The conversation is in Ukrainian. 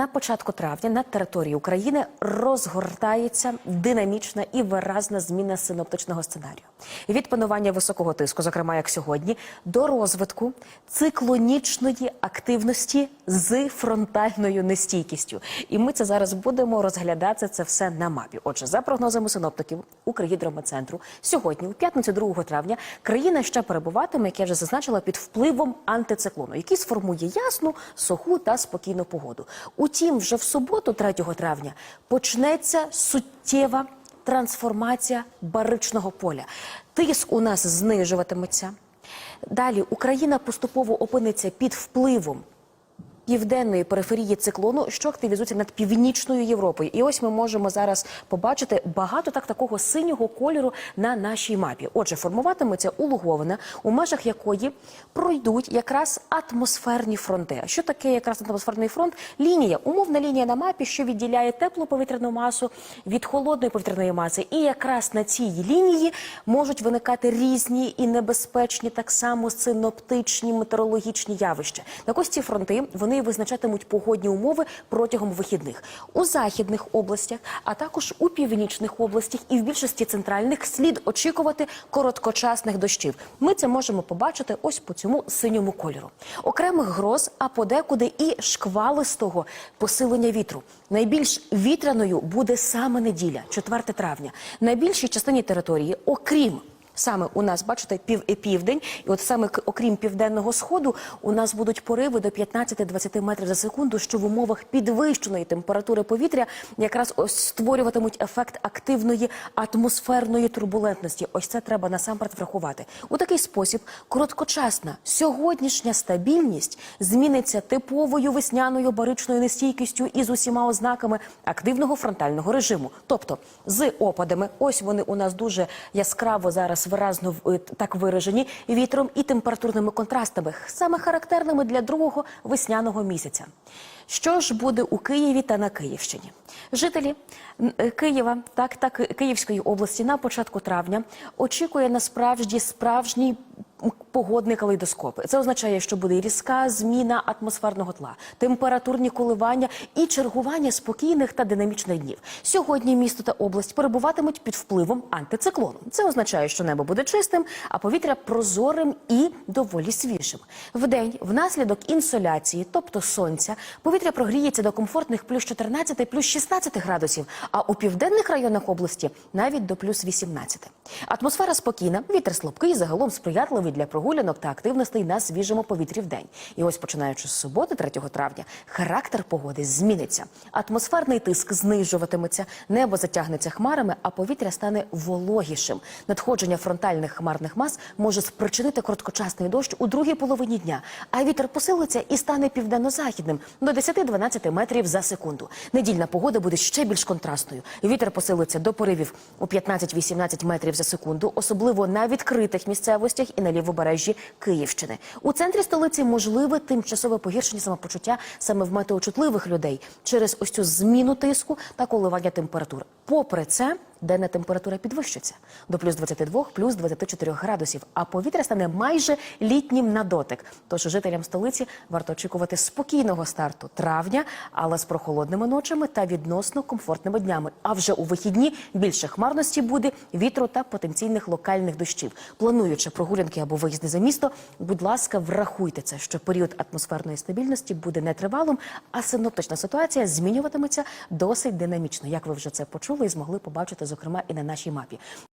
На початку травня на території України розгортається динамічна і виразна зміна синоптичного сценарію. Від панування високого тиску, зокрема як сьогодні, до розвитку циклонічної активності з фронтальною нестійкістю. І ми це зараз будемо розглядати це все на мапі. Отже, за прогнозами синоптиків Укргідрометцентру, сьогодні, у п'ятницю 2 травня, країна ще перебуватиме, як я вже зазначила, під впливом антициклону, який сформує ясну, суху та спокійну погоду. Утім, вже в суботу, 3 травня, почнеться суттєва трансформація баричного поля. Тиск у нас знижуватиметься. Далі Україна поступово опиниться під впливом південної периферії циклону, що активізується над північною Європою. І ось ми можемо зараз побачити багато так такого синього кольору на нашій мапі. Отже, формуватиметься улуговина, у межах якої пройдуть якраз атмосферні фронти. А що таке якраз атмосферний фронт? Лінія, умовна лінія на мапі, що відділяє теплу повітряну масу від холодної повітряної маси. І якраз на цій лінії можуть виникати різні і небезпечні, так само синоптичні метеорологічні явища. Так ось ці фронти вони визначатимуть погодні умови протягом вихідних у західних областях, а також у північних областях і в більшості центральних слід очікувати короткочасних дощів. Ми це можемо побачити ось по цьому синьому кольору. Окремих гроз, а подекуди і шквалистого посилення вітру. Найбільш вітряною буде саме неділя, 4 травня. На більшій частині території, окрім Саме у нас, бачите, пів південь, і от саме окрім південного сходу, у нас будуть пориви до 15-20 метрів за секунду, що в умовах підвищеної температури повітря якраз ось створюватимуть ефект активної атмосферної турбулентності. Ось це треба насамперед врахувати. У такий спосіб короткочасна сьогоднішня стабільність зміниться типовою весняною баричною нестійкістю і з усіма ознаками активного фронтального режиму, тобто з опадами. Ось вони у нас дуже яскраво зараз виразно е, так виражені вітром і температурними контрастами, саме характерними для другого весняного місяця. Що ж буде у Києві та на Київщині? Жителі е, Києва, так так Київської області на початку травня очікує насправді справжній погодний калейдоскоп. Це означає, що буде різка зміна атмосферного тла, температурні коливання і чергування спокійних та динамічних днів. Сьогодні місто та область перебуватимуть під впливом антициклону. Це означає, що небо буде чистим, а повітря прозорим і доволі свіжим. Вдень, внаслідок інсоляції, тобто сонця, повітря прогріється до комфортних плюс 14, плюс 16 градусів, а у південних районах області навіть до плюс 18. Атмосфера спокійна, вітер слабкий, загалом сприятливий для прогулянок та активностей на свіжому повітрі вдень. І ось починаючи з суботи, 3 травня, характер погоди зміниться. Атмосферний тиск знижуватиметься, небо затягнеться хмарами, а повітря стане вологішим. Надходження фронтальних хмарних мас може спричинити короткочасний дощ у другій половині дня, а вітер посилиться і стане південно-західним до 10-12 метрів за секунду. Недільна погода буде ще більш контрастною. Вітер посилиться до поривів у 15-18 метрів за секунду, особливо на відкритих місцевостях і на лівобережжі Київщини. У центрі столиці можливе тимчасове погіршення самопочуття саме в метеочутливих людей через ось цю зміну тиску та коливання температур. Попри це, денна температура підвищиться до плюс 22, плюс 24 градусів, а повітря стане майже літнім на дотик. Тож жителям столиці варто очікувати спокійного старту травня, але з прохолодними ночами та відносно комфортними днями. А вже у вихідні більше хмарності буде, вітру та потенційних локальних дощів. Плануючи прогулянки або виїзди за місто, будь ласка, врахуйте це, що період атмосферної стабільності буде нетривалим, а синоптична ситуація змінюватиметься досить динамічно. Як ви вже це почули і змогли побачити, зокрема, і на нашій мапі.